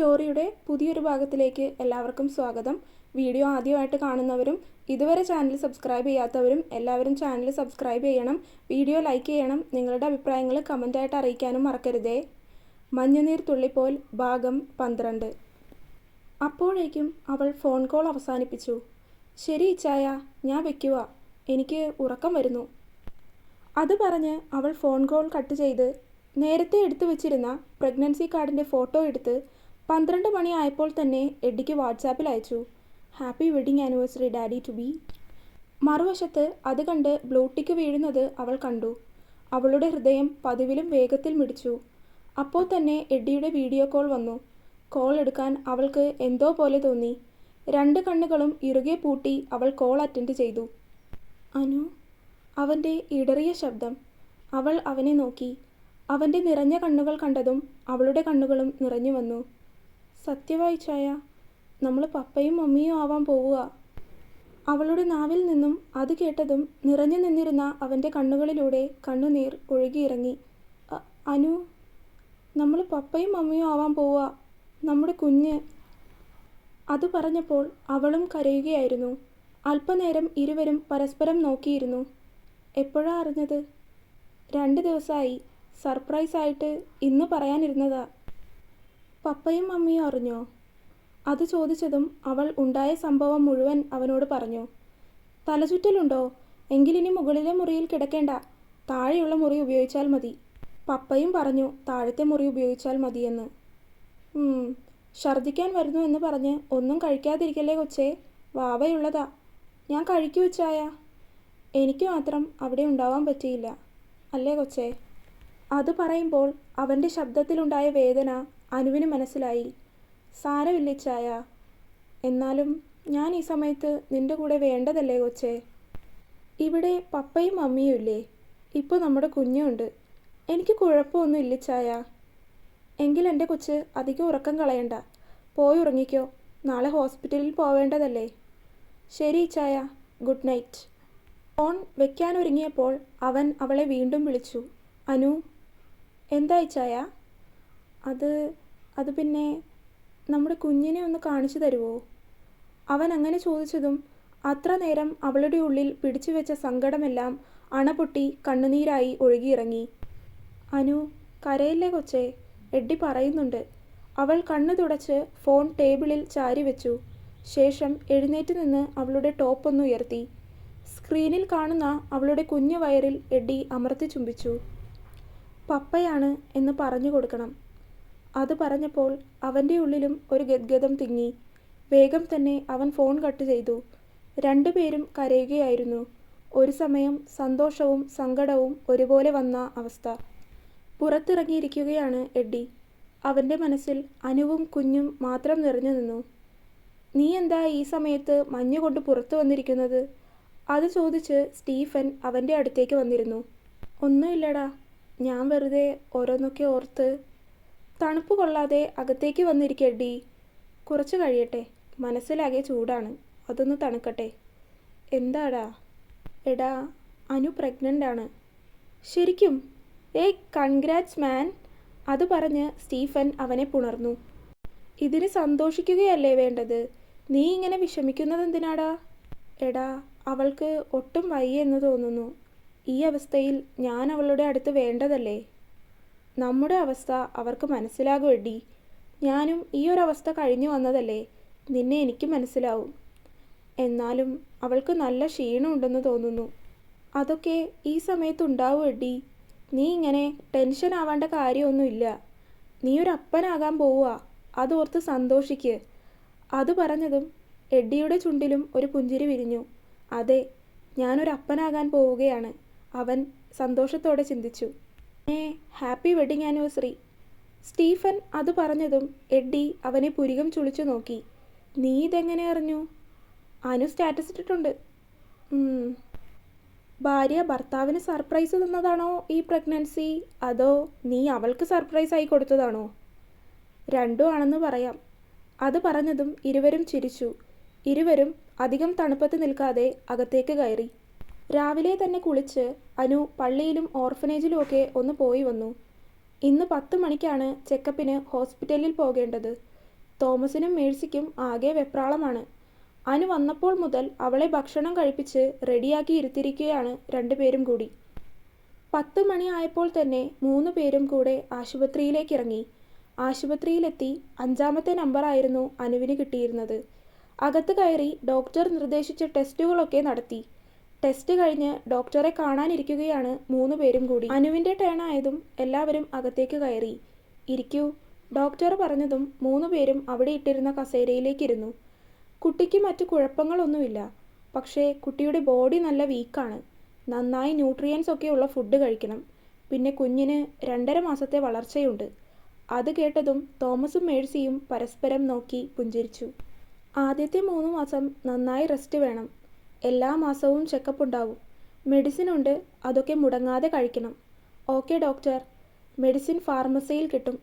സ്റ്റോറിയുടെ പുതിയൊരു ഭാഗത്തിലേക്ക് എല്ലാവർക്കും സ്വാഗതം. വീഡിയോ ആദ്യമായിട്ട് കാണുന്നവരും ഇതുവരെ ചാനൽ സബ്സ്ക്രൈബ് ചെയ്യാത്തവരും എല്ലാവരും ചാനൽ സബ്സ്ക്രൈബ് ചെയ്യണം. വീഡിയോ ലൈക്ക് ചെയ്യണം. നിങ്ങളുടെ അഭിപ്രായങ്ങൾ കമന്റായിട്ട് അറിയിക്കാനും മറക്കരുതേ. മഞ്ഞുനീർ തുള്ളിപ്പോൽ ഭാഗം പന്ത്രണ്ട്. അപ്പോഴേക്കും അവൾ ഫോൺ കോൾ അവസാനിപ്പിച്ചു. ശരി ഇച്ചായ ഞാൻ വെക്കുക എനിക്ക് ഉറക്കം വരുന്നു. അത് പറഞ്ഞ് അവൾ ഫോൺ കോൾ കട്ട് ചെയ്ത് നേരത്തെ എടുത്തു വച്ചിരുന്ന പ്രഗ്നൻസി കാർഡിന്റെ ഫോട്ടോ എടുത്ത് പന്ത്രണ്ട് മണിയായപ്പോൾ തന്നെ എഡിക്ക് വാട്സാപ്പിൽ അയച്ചു. Happy wedding anniversary daddy to be. മറുവശത്ത് അത് കണ്ട് ബ്ലൂട്ടിക്ക് വീഴുന്നത് അവൾ കണ്ടു. അവളുടെ ഹൃദയം പതിവിലും വേഗത്തിൽ മിടിച്ചു. അപ്പോൾ തന്നെ എഡിയുടെ വീഡിയോ കോൾ വന്നു. കോൾ എടുക്കാൻ അവൾക്ക് എന്തോ പോലെ തോന്നി. രണ്ട് കണ്ണുകളും ഇറുകെ പൂട്ടി അവൾ കോൾ അറ്റൻഡ് ചെയ്തു. അനു അവന്റെ ഇടറിയ ശബ്ദം. അവൾ അവനെ നോക്കി. അവന്റെ നിറഞ്ഞ കണ്ണുകൾ കണ്ടതും അവളുടെ കണ്ണുകളും നിറഞ്ഞു വന്നു. സത്യമായി ചായ. നമ്മൾ പപ്പയും മമ്മിയും ആവാൻ പോവുക. അവളുടെ നാവിൽ നിന്നും അത് കേട്ടതും നിറഞ്ഞു നിന്നിരുന്ന അവന്റെ കണ്ണുകളിലൂടെ കണ്ണുനീർ ഒഴുകിയിറങ്ങി. "അ- അനു നമ്മൾ പപ്പയും മമ്മിയും ആവാൻ പോവുക. നമ്മുടെ കുഞ്ഞ്. അത് പറഞ്ഞപ്പോൾ അവളും കരയുകയായിരുന്നു. അല്പനേരം ഇരുവരും പരസ്പരം നോക്കിയിരുന്നു. എപ്പോഴാ അറിഞ്ഞത്? രണ്ട് ദിവസമായി സർപ്രൈസായിട്ട് ഇന്ന് പറയാനിരുന്നതാ. പപ്പയും മമ്മിയും അറിഞ്ഞോ? അത് ചോദിച്ചതും അവൾ ഉണ്ടായ സംഭവം മുഴുവൻ അവനോട് പറഞ്ഞു. തലചുറ്റലുണ്ടോ? എങ്കിലിനി മുകളിലെ മുറിയിൽ കിടക്കേണ്ട. താഴെയുള്ള മുറി ഉപയോഗിച്ചാൽ മതി. പപ്പയും പറഞ്ഞു താഴത്തെ മുറി ഉപയോഗിച്ചാൽ മതിയെന്ന്. ഛർദിക്കാൻ വരുന്നു എന്ന് പറഞ്ഞ് ഒന്നും കഴിക്കാതിരിക്കല്ലേ കൊച്ചേ? വാവയുള്ളതാ. ഞാൻ കഴിക്കൂ വെച്ചായ എനിക്ക് മാത്രം അവിടെ ഉണ്ടാവാൻ പറ്റിയില്ല. അല്ലേ കൊച്ചേ? അത് പറയുമ്പോൾ അവന്റെ ശബ്ദത്തിലുണ്ടായ വേദന അനുവിന് മനസ്സിലായി. സാരമില്ല ചായ? എന്നാലും ഞാൻ ഈ സമയത്ത് നിന്റെ കൂടെ വേണ്ടതല്ലേ കൊച്ചേ? ഇവിടെ പപ്പയും മമ്മിയും ഇല്ലേ? ഇപ്പോൾ നമ്മുടെ കുഞ്ഞുണ്ട്. എനിക്ക് കുഴപ്പമൊന്നും ഇല്ല ചായ. എങ്കിൽ എന്റെ കൊച്ച് അധികം ഉറക്കം കളയണ്ട. പോയി ഉറങ്ങിക്കോ. നാളെ ഹോസ്പിറ്റലിൽ പോവേണ്ടതല്ലേ? ശരി ചായ. Good night. ഫോൺ വെക്കാനൊരുങ്ങിയപ്പോൾ അവൻ അവളെ വീണ്ടും വിളിച്ചു. അനു എന്തായി ചായ? അത് അത് പിന്നെ നമ്മുടെ കുഞ്ഞിനെ ഒന്ന് കാണിച്ചു തരുമോ അവൻ അങ്ങനെ ചോദിച്ചതും അത്ര നേരം അവളുടെ ഉള്ളിൽ പിടിച്ചു വെച്ച സങ്കടമെല്ലാം അണപൊട്ടി കണ്ണുനീരായി ഒഴുകിയിറങ്ങി. അനു കരയില്ലേ കൊച്ചേ? എഡ്ഡി പറയുന്നുണ്ട്. അവൾ കണ്ണു തുടച്ച് ഫോൺ ടേബിളിൽ ചാരി വെച്ചു. ശേഷം എഴുന്നേറ്റ് നിന്ന് അവളുടെ ടോപ്പൊന്ന് ഉയർത്തി. സ്ക്രീനിൽ കാണുന്ന അവളുടെ കുഞ്ഞു വയറിൽ എഡ്ഡി അമർത്തി ചുംബിച്ചു. പപ്പയാണ് എന്ന് പറഞ്ഞു കൊടുക്കണം. അത് പറഞ്ഞപ്പോൾ അവന്റെ ഉള്ളിലും ഒരു ഗദ്ഗതം തിങ്ങി. വേഗം തന്നെ അവൻ ഫോൺ കട്ട് ചെയ്തു. രണ്ടുപേരും കരയുകയായിരുന്നു. ഒരു സമയം സന്തോഷവും സങ്കടവും ഒരുപോലെ വന്ന അവസ്ഥ. പുറത്തിറങ്ങിയിരിക്കുകയാണ് എഡ്ഡി. അവന്റെ മനസ്സിൽ അനുവും കുഞ്ഞും മാത്രം നിറഞ്ഞു നിന്നു. നീ എന്താ ഈ സമയത്ത് മഞ്ഞുകൊണ്ട് പുറത്തു വന്നിരിക്കുന്നത്? അത് ചോദിച്ച് സ്റ്റീഫൻ അവന്റെ അടുത്തേക്ക് വന്നിരുന്നു. ഒന്നുമില്ലടാ. ഞാൻ വെറുതെ ഓരോന്നൊക്കെ ഓർത്ത് തണുപ്പ് കൊള്ളാതെ അകത്തേക്ക് വന്നിരിക്കടി കുറച്ച് കഴിയട്ടെ. മനസ്സിലാകെ ചൂടാണ്. അതൊന്ന് തണുക്കട്ടെ. എന്താടാ? എടാ അനു പ്രഗ്നന്റ് ആണ്. ശരിക്കും? ഏയ് കൺഗ്രാറ്റ്സ് മാൻ അത് പറഞ്ഞ് സ്റ്റീഫൻ അവനെ പുണർന്നു. ഇതിന് സന്തോഷിക്കുകയല്ലേ വേണ്ടത്? നീ ഇങ്ങനെ വിഷമിക്കുന്നത് എന്തിനാടാ? എടാ അവൾക്ക് ഒട്ടും വയ്യ എന്ന് തോന്നുന്നു. ഈ അവസ്ഥയിൽ ഞാൻ അവളുടെ അടുത്ത് വേണ്ടതല്ലേ? നമ്മുടെ അവസ്ഥ അവർക്ക് മനസ്സിലാകും ഞാനും ഈ ഒരു അവസ്ഥ കഴിഞ്ഞു വന്നതല്ലേ? നിന്നെ എനിക്ക് മനസ്സിലാവും. എന്നാലും അവൾക്ക് നല്ല ക്ഷീണമുണ്ടെന്ന് തോന്നുന്നു. അതൊക്കെ ഈ സമയത്ത് ഉണ്ടാവും എഡി നീ ഇങ്ങനെ ടെൻഷൻ ആവേണ്ട കാര്യമൊന്നുമില്ല. നീ ഒരു അപ്പനാകാൻ പോവുക അതോർത്ത് സന്തോഷിക്ക്. അത് പറഞ്ഞതും എഡ്ഡിയുടെ ചുണ്ടിലും ഒരു പുഞ്ചിരി വിരിഞ്ഞു. അതെ ഞാനൊരു അപ്പനാകാൻ പോവുകയാണ്. അവൻ സന്തോഷത്തോടെ ചിന്തിച്ചു. ഏ ഹാപ്പി വെഡിങ് ആനിവേഴ്സറി. സ്റ്റീഫൻ അത് പറഞ്ഞതും എഡ്ഡി അവനെ പുരികം ചുളിച്ചു നോക്കി. നീ ഇതെങ്ങനെ അറിഞ്ഞു? അനു സ്റ്റാറ്റസ് ഇട്ടിട്ടുണ്ട്. ഭാര്യ ഭർത്താവിന് സർപ്രൈസ് തന്നതാണോ ഈ പ്രഗ്നൻസി? അതോ നീ അവൾക്ക് സർപ്രൈസ് ആയി കൊടുത്തതാണോ? രണ്ടും ആണെന്ന് പറയാം. അത് പറഞ്ഞതും ഇരുവരും ചിരിച്ചു. ഇരുവരും അധികം തണുപ്പത്ത് നിൽക്കാതെ അകത്തേക്ക് കയറി. രാവിലെ തന്നെ കുളിച്ച് അനു പള്ളിയിലും ഓർഫനേജിലുമൊക്കെ ഒന്ന് പോയി വന്നു. ഇന്ന് പത്ത് മണിക്കാണ് ചെക്കപ്പിന് ഹോസ്പിറ്റലിൽ പോകേണ്ടത്. തോമസിനും മേഴ്സിക്കും ആകെ വെപ്രാളമാണ്. അനു വന്നപ്പോൾ മുതൽ അവളെ ഭക്ഷണം കഴിപ്പിച്ച് റെഡിയാക്കി ഇരുത്തിയിരിക്കുകയാണ് രണ്ടുപേരും കൂടി. പത്ത് മണിയായപ്പോൾ തന്നെ മൂന്ന് പേരും കൂടെ ആശുപത്രിയിലേക്ക് ഇറങ്ങി. ആശുപത്രിയിലെത്തി അഞ്ചാമത്തെ നമ്പറായിരുന്നു അനുവിന് കിട്ടിയിരുന്നത്. അകത്ത് കയറി ഡോക്ടർ നിർദ്ദേശിച്ച ടെസ്റ്റുകളൊക്കെ നടത്തി. ടെസ്റ്റ് കഴിഞ്ഞ് ഡോക്ടറെ കാണാനിരിക്കുകയാണ് മൂന്ന് പേരും കൂടി. അനുവിന്റെ ടേൺ ആയതും എല്ലാവരും അകത്തേക്ക് കയറി. ഇരിക്കൂ ഡോക്ടർ പറഞ്ഞതും മൂന്ന് പേരും അവിടെ ഇട്ടിരുന്ന കസേരയിലേക്കിരുന്നു. കുട്ടിക്ക് മറ്റു കുഴപ്പങ്ങളൊന്നുമില്ല. പക്ഷേ കുട്ടിയുടെ ബോഡി നല്ല വീക്കാണ് നന്നായി ന്യൂട്രിയൻസ് ഒക്കെ ഉള്ള ഫുഡ് കഴിക്കണം. പിന്നെ കുഞ്ഞിന് രണ്ടര മാസത്തെ വളർച്ചയുണ്ട്. അത് കേട്ടതും തോമസും മേഴ്സിയും പരസ്പരം നോക്കി പുഞ്ചിരിച്ചു. ആദ്യത്തെ മൂന്ന് മാസം നന്നായി റെസ്റ്റ് വേണം. എല്ലാ മാസവും ചെക്കപ്പ് ഉണ്ടാവും. മെഡിസിൻ ഉണ്ട് അതൊക്കെ മുടങ്ങാതെ കഴിക്കണം. ഓക്കെ ഡോക്ടർ മെഡിസിൻ ഫാർമസിയിൽ കിട്ടും.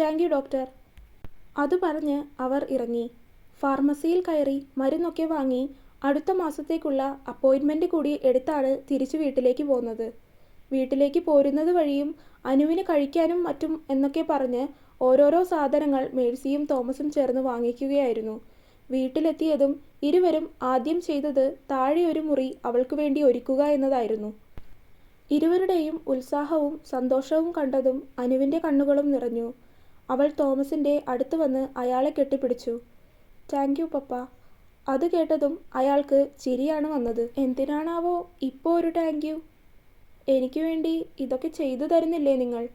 താങ്ക് യു ഡോക്ടർ അത് പറഞ്ഞ് അവർ ഇറങ്ങി. ഫാർമസിയിൽ കയറി മരുന്നൊക്കെ വാങ്ങി അടുത്ത മാസത്തേക്കുള്ള അപ്പോയിൻമെന്റ് കൂടി എടുത്താണ് തിരിച്ചു വീട്ടിലേക്ക് പോകുന്നത് വീട്ടിലേക്ക് പോരുന്നത് വഴിയും അനുവിന് കഴിക്കാനും മറ്റും എന്നൊക്കെ പറഞ്ഞ് ഓരോരോ സാധനങ്ങൾ മേഴ്സിയും തോമസും ചേർന്ന് വാങ്ങിക്കുകയായിരുന്നു. വീട്ടിലെത്തിയതും ഇരുവരും ആദ്യം ചെയ്തത് താഴെ ഒരു മുറി അവൾക്കു വേണ്ടി ഒരുക്കുക എന്നതായിരുന്നു. ഇരുവരുടെയും ഉത്സാഹവും സന്തോഷവും കണ്ടതും അനുവിന്റെ കണ്ണുകളും നിറഞ്ഞു. അവൾ തോമസിന്റെ അടുത്ത് വന്ന് അയാളെ കെട്ടിപ്പിടിച്ചു. Thank you papa. അത് കേട്ടതും അയാൾക്ക് ചിരിയാണ് വന്നത്. എന്തിനാണാവോ ഇപ്പോൾ ഒരു താങ്ക് യു എനിക്ക് വേണ്ടി ഇതൊക്കെ ചെയ്തു തരുന്നില്ലേ നിങ്ങൾ?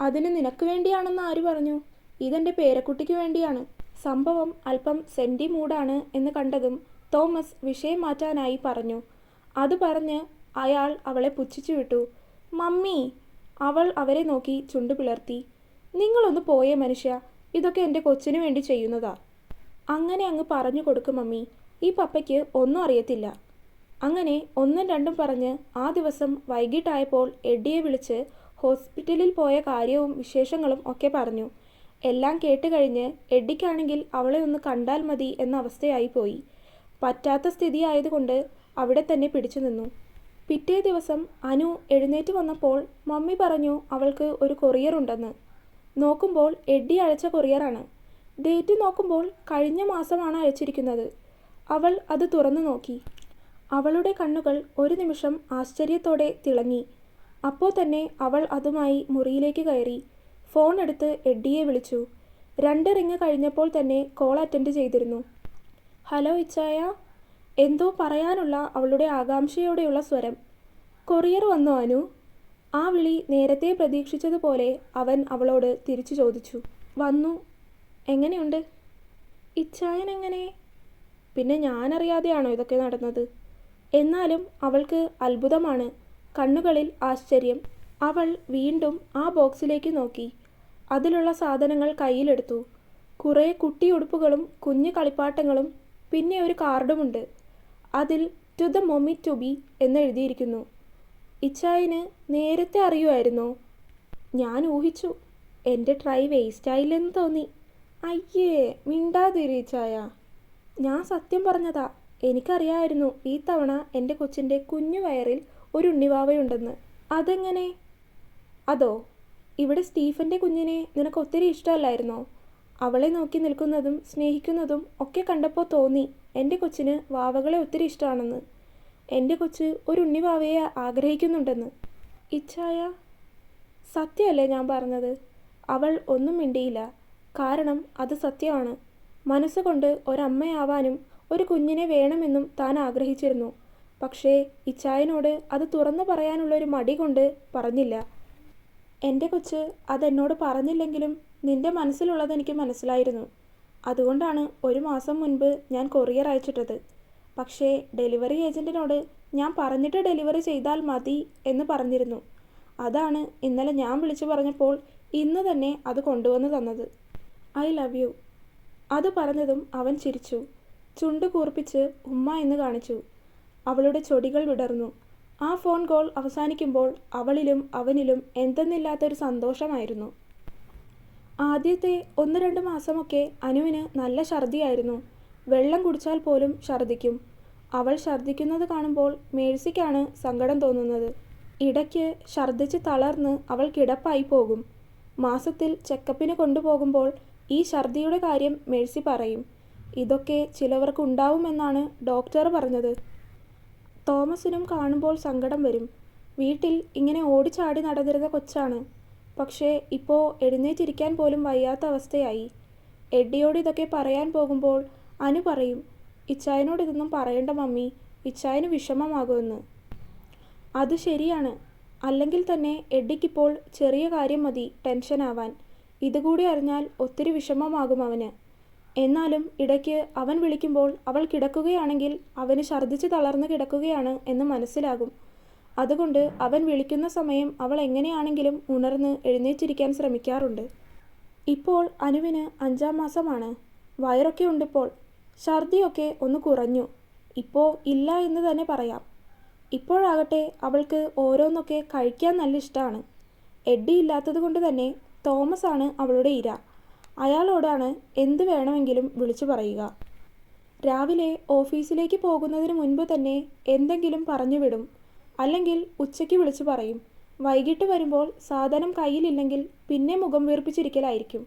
അതിന് നിനക്ക് വേണ്ടിയാണെന്ന് ആര് പറഞ്ഞു? ഇതെന്റെ പേരക്കുട്ടിക്ക് വേണ്ടിയാണ്. സംഭവം അല്പം സെന്റി മൂടാണ് എന്ന് കണ്ടതും തോമസ് വിഷയം മാറ്റാനായി പറഞ്ഞു. അത് പറഞ്ഞ് അയാൾ അവളെ പുച്ഛിച്ചു വിട്ടു. മമ്മി അവൾ അവരെ നോക്കി ചുണ്ടു പിളർത്തി. നിങ്ങളൊന്ന് പോയേ മനുഷ്യ ഇതൊക്കെ എന്റെ കൊച്ചിനു വേണ്ടി ചെയ്യുന്നതാ. അങ്ങനെ അങ്ങ് പറഞ്ഞു കൊടുക്കും മമ്മി. ഈ പപ്പയ്ക്ക് ഒന്നും അറിയത്തില്ല. അങ്ങനെ ഒന്നും രണ്ടും പറഞ്ഞ് ആ ദിവസം വൈകിട്ടായപ്പോൾ എഡ്ഡിയെ വിളിച്ച് ഹോസ്പിറ്റലിൽ പോയ കാര്യവും വിശേഷങ്ങളും ഒക്കെ പറഞ്ഞു. എല്ലാം കേട്ട് കഴിഞ്ഞ് എഡ്ഡിക്കാണെങ്കിൽ അവളെ ഒന്ന് കണ്ടാൽ മതി എന്ന അവസ്ഥയായി പോയി. പറ്റാത്ത സ്ഥിതി ആയതുകൊണ്ട് അവിടെ തന്നെ പിടിച്ചു നിന്നു. പിറ്റേ ദിവസം അനു എഴുന്നേറ്റ് വന്നപ്പോൾ മമ്മി പറഞ്ഞു അവൾക്ക് ഒരു കൊറിയർ ഉണ്ടെന്ന്. നോക്കുമ്പോൾ എഡ്ഡി അയച്ച കൊറിയറാണ്. ഡേറ്റ് നോക്കുമ്പോൾ കഴിഞ്ഞ മാസമാണ് അയച്ചിരിക്കുന്നത്. അവൾ അത് തുറന്നു നോക്കി. അവളുടെ കണ്ണുകൾ ഒരു നിമിഷം ആശ്ചര്യത്തോടെ തിളങ്ങി. അപ്പോൾ തന്നെ അവൾ അതുമായി മുറിയിലേക്ക് കയറി. ഫോൺ എടുത്ത് എഡ്ഡിയെ വിളിച്ചു. രണ്ട് റിങ് കഴിഞ്ഞപ്പോൾ തന്നെ കോൾ അറ്റൻഡ് ചെയ്തിരുന്നു. ഹലോ ഇച്ചായ എന്തോ പറയാനുള്ള അവളുടെ ആകാംക്ഷയോടെയുള്ള സ്വരം. കൊറിയർ വന്നു അനു? ആ വിളി നേരത്തെ പ്രതീക്ഷിച്ചതുപോലെ അവൻ അവളോട് തിരിച്ചു ചോദിച്ചു. വന്നു. എങ്ങനെയുണ്ട്? ഇച്ചായൻ എങ്ങനെ പിന്നെ ഞാനറിയാതെയാണോ ഇതൊക്കെ നടന്നത്? എന്നാലും അവൾക്ക് അത്ഭുതമാണ്. കണ്ണുകളിൽ ആശ്ചര്യം. അവൾ വീണ്ടും ആ ബോക്സിലേക്ക് നോക്കി. അതിലുള്ള സാധനങ്ങൾ കയ്യിലെടുത്തു. കുറേ കുട്ടിയുടുപ്പുകളും കുഞ്ഞു കളിപ്പാട്ടങ്ങളും പിന്നെ ഒരു കാർഡുമുണ്ട്. അതിൽ to the mommy to be എന്നെഴുതിയിരിക്കുന്നു ഇച്ചായന് നേരത്തെ അറിയുമായിരുന്നോ. ഞാൻ ഊഹിച്ചു. എന്റെ ട്രൈ വേസ്റ്റ് ആയില്ലെന്ന് തോന്നി. അയ്യേ മിണ്ടാതിരി ഇച്ചായ. ഞാൻ സത്യം പറഞ്ഞതാ. എനിക്കറിയാമായിരുന്നു ഈ തവണ എന്റെ കൊച്ചിന്റെ കുഞ്ഞു വയറിൽ ഒരു ഉണ്ണിവാവയുണ്ടെന്ന്. അതെങ്ങനെ? അതോ ഇവിടെ സ്റ്റീഫന്റെ കുഞ്ഞിനെ നിനക്ക് ഒത്തിരി ഇഷ്ടമല്ലായിരുന്നോ? അവളെ നോക്കി നിൽക്കുന്നതും സ്നേഹിക്കുന്നതും ഒക്കെ കണ്ടപ്പോൾ തോന്നി എന്റെ കൊച്ചിന് വാവകളെ ഒത്തിരി ഇഷ്ടമാണെന്ന്. എന്റെ കൊച്ച് ഒരു ഉണ്ണിവാവയെ ആഗ്രഹിക്കുന്നുണ്ടെന്ന്. ഇച്ഛായ സത്യമല്ലേ ഞാൻ പറഞ്ഞത്? അവൾ ഒന്നും മിണ്ടിയില്ല. കാരണം അത് സത്യമാണ്. മനസ്സുകൊണ്ട് ഒരമ്മയാവാനും ഒരു കുഞ്ഞിനെ വേണമെന്നും താൻ ആഗ്രഹിച്ചിരുന്നു. പക്ഷേ ഇച്ഛായനോട് അത് തുറന്നു പറയാനുള്ള ഒരു മടി കൊണ്ട് പറഞ്ഞില്ല. എന്റെ കൊച്ച് അതെന്നോട് പറഞ്ഞില്ലെങ്കിലും നിന്റെ മനസ്സിലുള്ളത് എനിക്ക് മനസ്സിലായിരുന്നു. അതുകൊണ്ടാണ് ഒരു മാസം മുൻപ് ഞാൻ കൊറിയർ അയച്ചിട്ടത്. പക്ഷേ ഡെലിവറി ഏജന്റിനോട് ഞാൻ പറഞ്ഞിട്ട് ഡെലിവറി ചെയ്താൽ മതി എന്ന് പറഞ്ഞിരുന്നു. അതാണ് ഇന്നലെ ഞാൻ വിളിച്ചു പറഞ്ഞപ്പോൾ ഇന്ന് തന്നെ അത് കൊണ്ടുവന്ന് തന്നത്. I love you. അത് പറഞ്ഞതും അവൻ ചിരിച്ചു. ചുണ്ട് കൂർപ്പിച്ച് ഉമ്മ എന്ന് കാണിച്ചു. അവളുടെ ചൊടികൾ വിടർന്നു. ആ ഫോൺ കോൾ അവസാനിക്കുമ്പോൾ അവളിലും അവനിലും എന്തെന്നില്ലാത്തൊരു സന്തോഷമായിരുന്നു. ആദ്യത്തെ ഒന്ന് രണ്ട് മാസമൊക്കെ അനുവിന് നല്ല ഛർദിയായിരുന്നു. വെള്ളം കുടിച്ചാൽ പോലും ഛർദിക്കും. അവൾ ഛർദിക്കുന്നത് കാണുമ്പോൾ മേഴ്സിക്കാണ് സങ്കടം തോന്നുന്നത്. ഇടയ്ക്ക് ഛർദിച്ച് തളർന്ന് അവൾ കിടപ്പായി പോകും. മാസത്തിൽ ചെക്കപ്പിന് കൊണ്ടുപോകുമ്പോൾ ഈ ഛർദിയുടെ കാര്യം മേഴ്സി പറയും. ഇതൊക്കെ ചിലവർക്ക് ഉണ്ടാവുമെന്നാണ് ഡോക്ടർ പറഞ്ഞത്. തോമസിനും കാണുമ്പോൾ സങ്കടം വരും. വീട്ടിൽ ഇങ്ങനെ ഓടിച്ചാടി നടന്നിരുന്ന കൊച്ചാണ്. പക്ഷേ ഇപ്പോൾ എഴുന്നേറ്റിരിക്കാൻ പോലും വയ്യാത്ത അവസ്ഥയായി. എഡ്ഡിയോട് ഇതൊക്കെ പറയാൻ പോകുമ്പോൾ അനു പറയും ഇച്ചായനോട് ഇതൊന്നും പറയണ്ട മമ്മി ഇച്ചായന് വിഷമമാകുമെന്ന്. അത് ശരിയാണ്. അല്ലെങ്കിൽ തന്നെ എഡ്ഡിക്കിപ്പോൾ ചെറിയ കാര്യം മതി ടെൻഷനാവാൻ. ഇതുകൂടി അറിഞ്ഞാൽ ഒത്തിരി വിഷമമാകും അവന്. എന്നാലും ഇടയ്ക്ക് അവൻ വിളിക്കുമ്പോൾ അവൾ കിടക്കുകയാണെങ്കിൽ അവന് ഛർദ്ദിച്ച് തളർന്നു കിടക്കുകയാണ് എന്ന് മനസ്സിലാകും. അതുകൊണ്ട് അവൻ വിളിക്കുന്ന സമയം അവൾ എങ്ങനെയാണെങ്കിലും ഉണർന്ന് എഴുന്നേറ്റിരിക്കാൻ ശ്രമിക്കാറുണ്ട്. ഇപ്പോൾ അനുവിന് അഞ്ചാം മാസമാണ്. വയറൊക്കെ ഉണ്ടിപ്പോൾ ഛർദിയൊക്കെ ഒന്ന് കുറഞ്ഞു. ഇപ്പോൾ ഇല്ല എന്ന് തന്നെ പറയാം. ഇപ്പോഴാകട്ടെ അവൾക്ക് ഓരോന്നൊക്കെ കഴിക്കാൻ നല്ല ഇഷ്ടമാണ് എഡ്ഡി ഇല്ലാത്തത് കൊണ്ട് തന്നെ തോമസ് ആണ് അവളുടെ ഇര. അയാളോടാണ് എന്ത് വേണമെങ്കിലും വിളിച്ചു പറയുക. രാവിലെ ഓഫീസിലേക്ക് പോകുന്നതിന് മുൻപ് തന്നെ എന്തെങ്കിലും പറഞ്ഞു വിടും. അല്ലെങ്കിൽ ഉച്ചയ്ക്ക് വിളിച്ചു പറയും. വൈകിട്ട് വരുമ്പോൾ സാധനം കയ്യിലില്ലെങ്കിൽ പിന്നെ മുഖം വീർപ്പിച്ചിരിക്കലായിരിക്കും.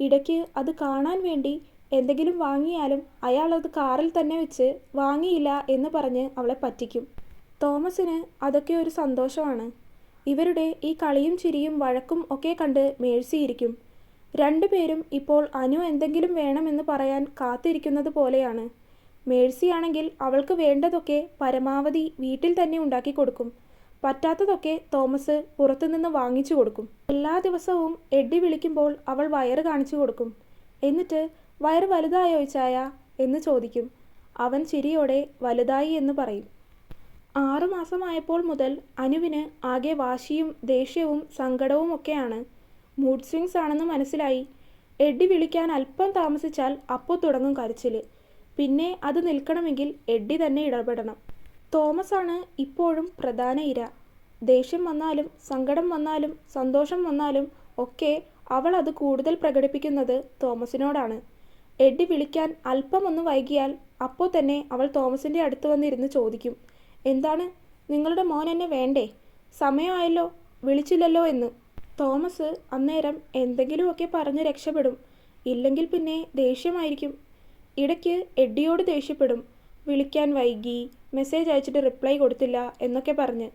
ഇടയ്ക്ക് അത് കാണാൻ വേണ്ടി എന്തെങ്കിലും വാങ്ങിയാലും അയാൾ അത് കാറിൽ തന്നെ വെച്ച് വാങ്ങിയില്ല എന്ന് പറഞ്ഞ് അവളെ പറ്റിക്കും. തോമസിന് അതൊക്കെ ഒരു സന്തോഷമാണ്. ഇവരുടെ ഈ കളിയും ചിരിയും വഴക്കും ഒക്കെ കണ്ട് മേഴ്സിയിരിക്കും. രണ്ടുപേരും ഇപ്പോൾ അനു എന്തെങ്കിലും വേണമെന്ന് പറയാൻ കാത്തിരിക്കുന്നത് പോലെയാണ്. മേഴ്സിയാണെങ്കിൽ അവൾക്ക് വേണ്ടതൊക്കെ പരമാവധി വീട്ടിൽ തന്നെ ഉണ്ടാക്കി കൊടുക്കും. പറ്റാത്തതൊക്കെ തോമസ് പുറത്തുനിന്ന് വാങ്ങിച്ചു കൊടുക്കും. എല്ലാ ദിവസവും എഡ്ഡി വിളിക്കുമ്പോൾ അവൾ വയറ് കാണിച്ചു കൊടുക്കും. എന്നിട്ട് വയറ് വലുതായോ ചായ? എന്ന് ചോദിക്കും. അവൻ ചിരിയോടെ വലുതായി എന്ന് പറയും. ആറുമാസമായപ്പോൾ മുതൽ അനുവിന് ആകെ വാശിയും ദേഷ്യവും സങ്കടവും ഒക്കെയാണ്. മൂഡ് സ്വിങ്സ് ആണെന്ന് മനസ്സിലായി. എഡ്ഡി വിളിക്കാൻ അല്പം താമസിച്ചാൽ അപ്പോൾ തുടങ്ങും കരച്ചിൽ പിന്നെ അത് നിൽക്കണമെങ്കിൽ എഡ്ഡി തന്നെ ഇടപെടണം. തോമസ് ആണ് ഇപ്പോഴും പ്രധാന ഇര. ദേഷ്യം വന്നാലും സങ്കടം വന്നാലും സന്തോഷം വന്നാലും ഒക്കെ അവൾ അത് കൂടുതൽ പ്രകടിപ്പിക്കുന്നത് തോമസിനോടാണ്. എഡ്ഡി വിളിക്കാൻ അല്പം ഒന്ന് വൈകിയാൽ അപ്പോൾ തന്നെ അവൾ തോമസിന്റെ അടുത്ത് വന്നിരുന്ന് ചോദിക്കും. എന്താണ്? നിങ്ങളുടെ മോൻ എന്നെ വേണ്ടേ? സമയമായല്ലോ വിളിച്ചില്ലല്ലോ എന്ന്. തോമസ് അന്നേരം എന്തെങ്കിലുമൊക്കെ പറഞ്ഞ് രക്ഷപ്പെടും. ഇല്ലെങ്കിൽ പിന്നെ ദേഷ്യമായിരിക്കും. ഇടയ്ക്ക് എഡ്ഡിയോട് ദേഷ്യപ്പെടും. വിളിക്കാൻ വൈകി മെസ്സേജ് അയച്ചിട്ട് റിപ്ലൈ കൊടുത്തില്ല എന്നൊക്കെ പറഞ്ഞ്.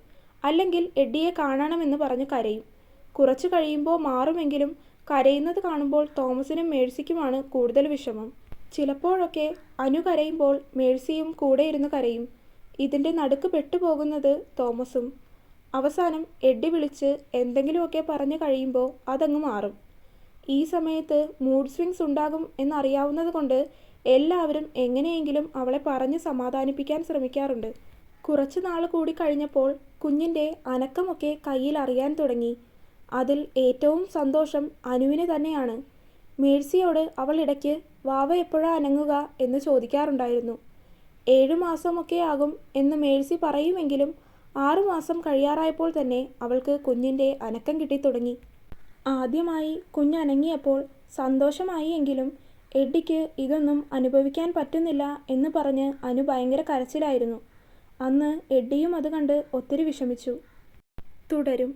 അല്ലെങ്കിൽ എഡ്ഡിയെ കാണണമെന്ന് പറഞ്ഞ് കരയും. കുറച്ച് കഴിയുമ്പോൾ മാറുമെങ്കിലും കരയുന്നത് കാണുമ്പോൾ തോമസിനും മേഴ്സിക്കുമാണ് കൂടുതൽ വിഷമം. ചിലപ്പോഴൊക്കെ അനു കരയുമ്പോൾ മേഴ്സിയും കൂടെ ഇരുന്ന് കരയും. ഇതിന്റെ നടുക്ക് പെട്ടുപോകുന്നത് തോമസും. അവസാനം എഡ്ഡി വിളിച്ച് എന്തെങ്കിലുമൊക്കെ പറഞ്ഞു കഴിയുമ്പോൾ അതങ്ങ് മാറും. ഈ സമയത്ത് മൂഡ് സ്വിങ്സ് ഉണ്ടാകും എന്നറിയാവുന്നത് കൊണ്ട് എല്ലാവരും എങ്ങനെയെങ്കിലും അവളെ പറഞ്ഞ് സമാധാനിപ്പിക്കാൻ ശ്രമിക്കാറുണ്ട്. കുറച്ച് നാൾ കൂടി കഴിഞ്ഞപ്പോൾ കുഞ്ഞിന്റെ അനക്കമൊക്കെ കയ്യിൽ അറിയാൻ തുടങ്ങി. അതിൽ ഏറ്റവും സന്തോഷം അനുവിന് തന്നെയാണ്. മേഴ്സിയോട് അവൾ ഇടയ്ക്ക് വാവ എപ്പോഴാ അനങ്ങുക? എന്ന് ചോദിക്കാറുണ്ടായിരുന്നു. ഏഴു മാസമൊക്കെ ആകും എന്ന് മേഴ്സി പറയുമെങ്കിലും ആറുമാസം കഴിയാറായപ്പോൾ തന്നെ അവൾക്ക് കുഞ്ഞിന്റെ അനക്കം കിട്ടിത്തുടങ്ങി. ആദ്യമായി കുഞ്ഞനങ്ങിയപ്പോൾ സന്തോഷമായി എങ്കിലും എഡ്ഡിക്ക് ഇതൊന്നും അനുഭവിക്കാൻ പറ്റുന്നില്ല എന്ന് പറഞ്ഞ് അനു ഭയങ്കര കരച്ചിലായിരുന്നു. അന്ന് എഡ്ഡിയും അത് കണ്ട് ഒത്തിരി വിഷമിച്ചു. തുടരും.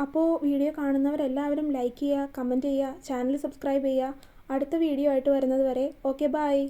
അപ്പോൾ വീഡിയോ കാണുന്നവരെല്ലാവരും ലൈക്ക് ചെയ്യുക കമന്റ് ചെയ്യുക ചാനൽ സബ്സ്ക്രൈബ് ചെയ്യുക. അടുത്ത വീഡിയോ ആയിട്ട് വരുന്നത് വരെ ഓക്കെ ബായ്